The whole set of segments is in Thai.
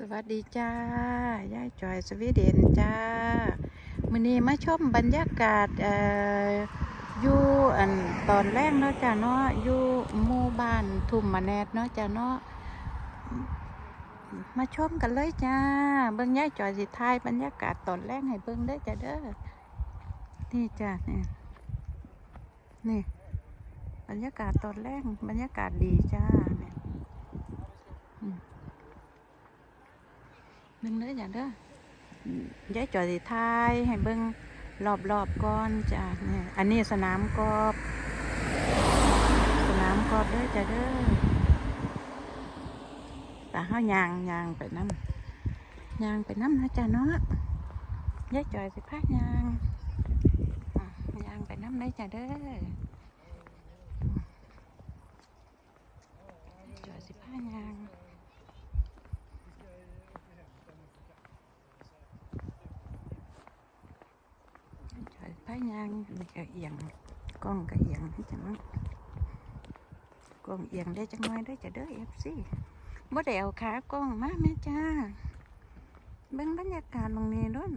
สวัสดีจ้า ยายจอยสวีเดนจ้ามื้อนี้มาชมบรรยากาศออยู่อันตอนแรกเนาะจ้าเนาะอยู่หมู่บ้านทุ่มมะแนดเนาะจ้าเนาะมาชมกันเลยจ้า เบิ่งยายจอยสิทายบรรยากาศตอนแรกให้เบิ่งเด้จ้าเด้อนี่จ้านี่นี่ บรรยากาศตอนแรกบรรยากาศดีจ้าเนี่ยอืม เบิ่งเด้อจ้ะเด้ออืมยายจอยสิทายให้เบิ่งรอบๆก่อนจ้ะเนี่ยอันนี้สนามกอล์ฟสนามกอล์ฟเด้อจ้ะเด้อแต่เฮายางยางไปน้ำยางไปน้ำนะจ้ะเนาะยายจอยสิพายางยางไปน้ำได้จ้ะเด้อจอยสิพายาง ถอย พายางก็เอียงกล้องก็เอียงให้จังกล้องเอียงได้จังไงได้จะเด้อเอฟซีบ่ได้เอาขากล้องมาแม่จ้าเบิ่งบรรยากาศตรงนี้ด้วย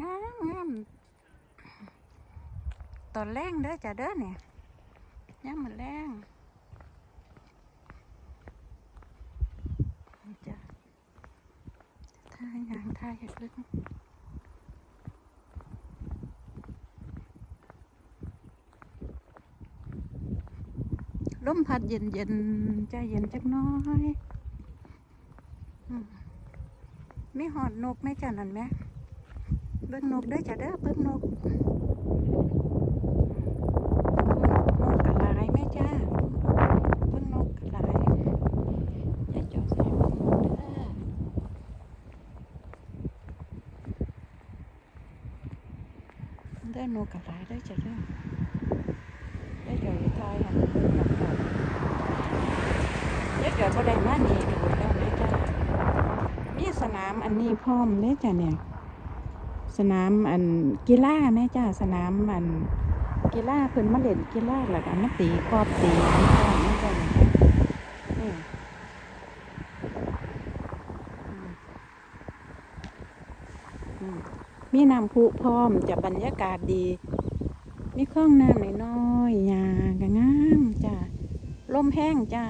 งามงามตอนแรงเด้อจ้ะเด้อเนี่ยยามันแรงจ้ะท่ายางท่าอยากเบิ่ง ลมพัดเย็นเย็นใจเย็นจักน้อยอืมมีหอดนกไหมจ้ะนั่นไหมเบิ่งนกได้จ้ะเด้อเบิ่งนกนกกลายไหมจ้าเบิ่งนกกระลนกกกระลายได้จ้ะเด้อ ยายจอยทายหันเบิ่งหลังก่อนยายจอย บ่ได้มานี่ดูแล้วแม่จ้ามีสนามอันนี้พร้อมแม่จ้าเนี่ย สนามอันกีฬาแม่จ้าสนามอันกีฬาเพิ่นมาเล่นกีฬาแล้วก็มาตีกอล์ฟตีอันนี้พร้อมแม่จ้านี่มีน้ำพุพร้อมจะบรรยากาศดี มีคลองน้ำน้อยๆหญ้าก็งามจ้าลมแห้งจ้า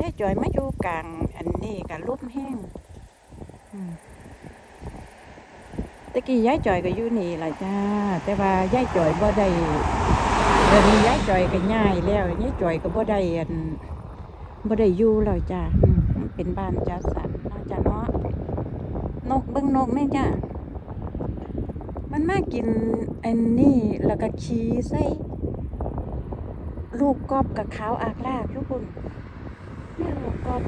ยายจ่อยมาอยู่กลาง อันนี้กับลมแห้งตะกี้ยายจ่อยก็อยู่นี่ล่ะจ้า แต่ว่ายายจ่อยบ่ได้เดี๋ยวนี้ยายจ่อยก็ย้ายแล้วยายจ่อยก็บ่ได้อันบ่ได้อยู่แล้วจ้าเป็นบ้านจัดสรรเนาะจ้าเนาะนกเบิ่งนกแม่จ้ามันมากินอันนี้แล้วก็ขี้ใส่ลูกกอบกับขาวอากลากทุกคน นี่ลูกกบ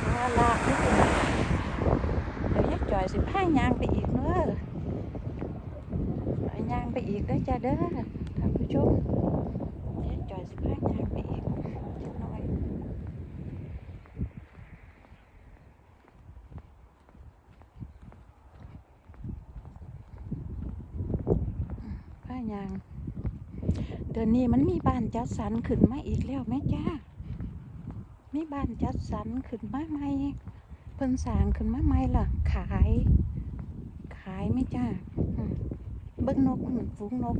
ขาวอาลากทุกคนเดี๋ยวยักจ่อยสิพายางไปอีกเน้อพายางไปอีกเด้อจ้าเด้อท่านผู้ชมยักจ่อยสิพายางไปอีกจักหน่อยพายางเดือนนี้มันมีบ้านจัดสรรขึ้นมาอีกแล้วแม่จ้า มีบ้านจัดสรรขึ้นมาใหม่เพิ่นสร้างขึ้นมาใหม่ล่ะ ขาย ขายไม่จ้าเบิ้งนกอืมฝูงนก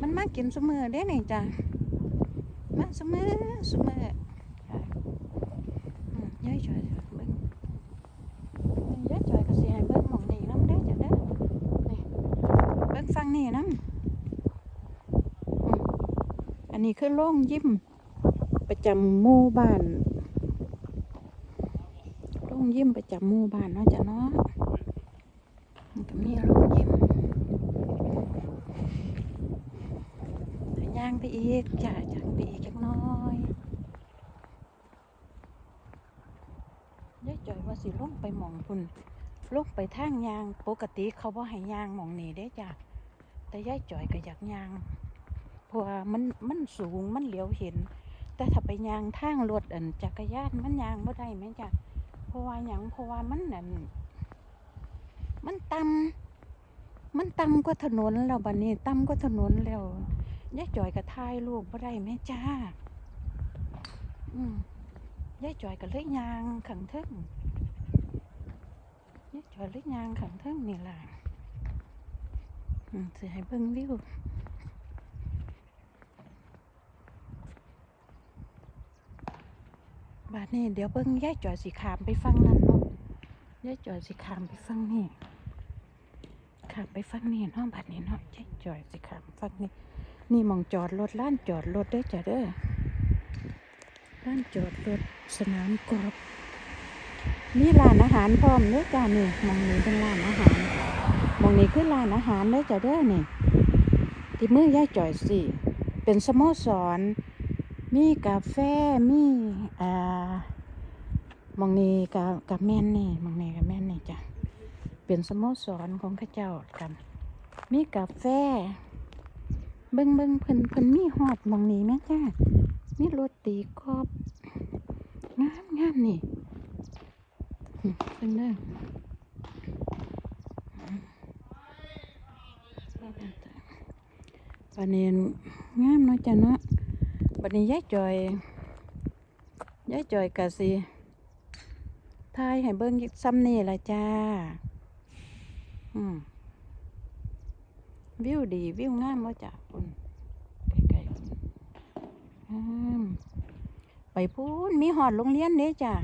มันมากินเสมอได้นี่จ้ามาเสมอเสมอจ้ะอืมยายจ่อยเบิ้งยายจ่อยก็สิให้เบิ้งหมองนี่น้ำได้จ้ะเด้อนี่เบิ้งฟังนี่น้ำอันนี้คือโรงยิ้ม ประจำหมู่บ้านโรงยิมประจำหมู่บ้านเนาะจ้ะเนาะมันก็มีโรงยิมย่างไปอีกจ้ะย่างไปอีกจักน้อยยายจ่อยว่าสิลงไปหมองพุ่นลงไปทางยางปกติเขาบ่ให้ยางหมองนี้ได้จ้ะแต่ยายจ่อยก็อยากยางเพราะว่ามันมันสูงมันเหลียวเห็น แต่ถ้าไปยางทางรถอันจักรยานมันยางบ่ได้แม่จ้ะเพราะว่าหยังเพราะว่ามันนั่นมันต่ำมันต่ำกว่าถนนแล้วบัดนี้ต่ำกว่าถนนแล้วยายจ่อยก็ถ่ายรูปบ่ได้แม่จ้า อืมยายจอยก็เลยยางขังเทิงยายจอยเลยยางขังเทิงนี่ล่ะอืมสิให้เบิ่งวิว บาดนี้เดี๋ยวเบิ่งยายจอยสิขามไปฟังนั่นเนาะยายจอยสิขามไปฟังนี่ขามไปฟังนี่เนาะบาดนี้เนาะยายจอยสิขามฟังนี่นี่มองจอดรถล้านจอดรถเด้จ้ะเด้อร้านจอดรถสนามกอล์ฟมีร้านอาหารพร้อมเด้อจ้านี่มองนี้เป็นร้านอาหารมองนี้คือร้านอาหารเด้อจ้าเด้อนี่ที่มือย่ายจอยสิเป็นสโมสร มีกาแฟมีอ่ามองนี้กับกับแม่นนี่มองนี้กับแม่นนี่จ้ะเป็นสโมสรของข้าเจ้ากัน มีกาแฟ เบิ่งเบิ่งเพิ่นเพิ่นมีฮอดมองนี้แม่จ้ามีรถตีกอบงามงามนี่เป็นเด้อบันนี้งามเนาะจ้ะเนาะ บันนี้ยายจอยยายจอยกะสิทายให้เบิ่งซ้ำนี่ละจ้า อืมวิวดีวิวงามเนาจ้ะปุ่นไกลๆอืมไปพูนมีหอดโรงเรียนเด้จ้ะ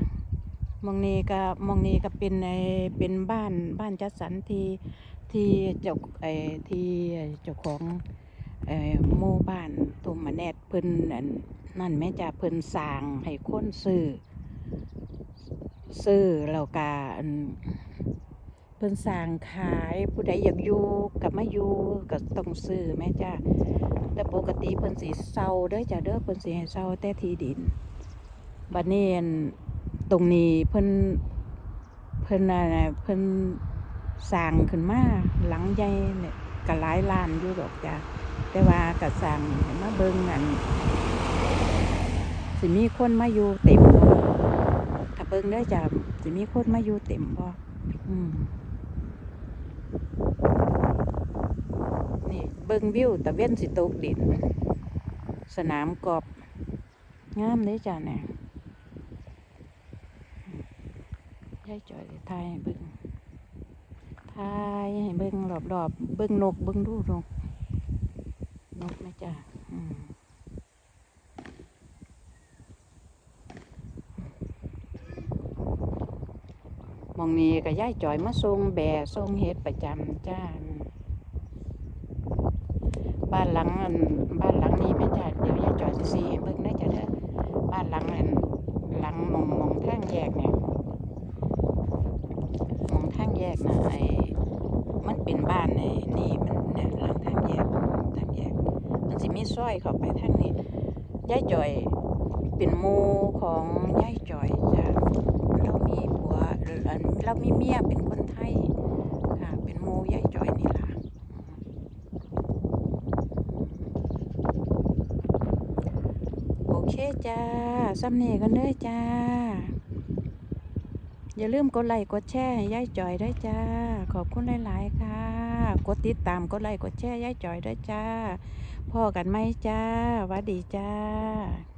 มองนี้ก็มองนี้ก็เป็นไอเป็นบ้านบ้านจัดสรรที่ที่เจ้าไอที่เจ้าของ หมู่บ้านตุ่มมาแนดเพิ่นอันนั่นแม่จ้ะเพิ่นสร้างให้คนซื้อซื้อแล้วก็อันเพิ่นสร้างขายผู้ใดอยากอยู่กับมาอยู่ก็ต้องซื้อแม่จ้ะแต่ปกติเพิ่นสิเซาเด้อจ้ะเด้อเพิ่นสิให้เซาแต่ที่ดินบัดนี้ตรงนี้เพิ่นเพิ่นน่ะเพิ่นสร้างขึ้นมาหลังใหญ่เนี่ย ก็หลายล้านอยู่ดอกจ้ะแต่ว่าก็สร้างมาเบิ่งอันสิมีคนมาอยู่เต็มบ่ถ้าเบิ่งเด้จ้ะสิมีคนมาอยู่เต็มบ่อืมนี่เบิ่งวิวตะเว้นสิตกดิน สนามกอล์ฟงามเลยจ้ะเนี่ยยายจอยสิทยเบิ่ง ทายให้เบิ่งรอบๆเบิ่งนกเบิ่งดูนกนกนะจ้ะมองนี้ก็ย่ายจอยมาส่งแบะส่งเฮ็ดประจำจ้าบ้านหลังบ้านหลังนี้แม่จ้าเดี๋ยวย่ายจอยสิสีเบิ่งได้จ้ะเด้อบ้านหลังอันหลังมองมองทางแยกเนี่ยหมองทางแยกนะไอ้มันเป็นบ้านไอ้นี่มันเนี่ยหลังทางแยกทางแยก มันสิมีซ อยเข้าไปทางนี้ย่ายจอยเป็นหมู่ของย่ายจอยจ้ะเรามีผัวเอ่ออันเรามีเมียเป็นคนไทยค่ะเป็นหมู่ายจอยนี่ล่ะโอเคจ้าซ้ำนี่กันเด้อจ้า อย่าลืมกดไลค์กดแชร์ให้ยายจอยด้วยจ้า ขอบคุณหลาย ๆ ค่ะ กดติดตามกดไลค์กดแชร์ยายจอยด้วยจ้าพ่อกันไหมจ้าวัดดีจ้า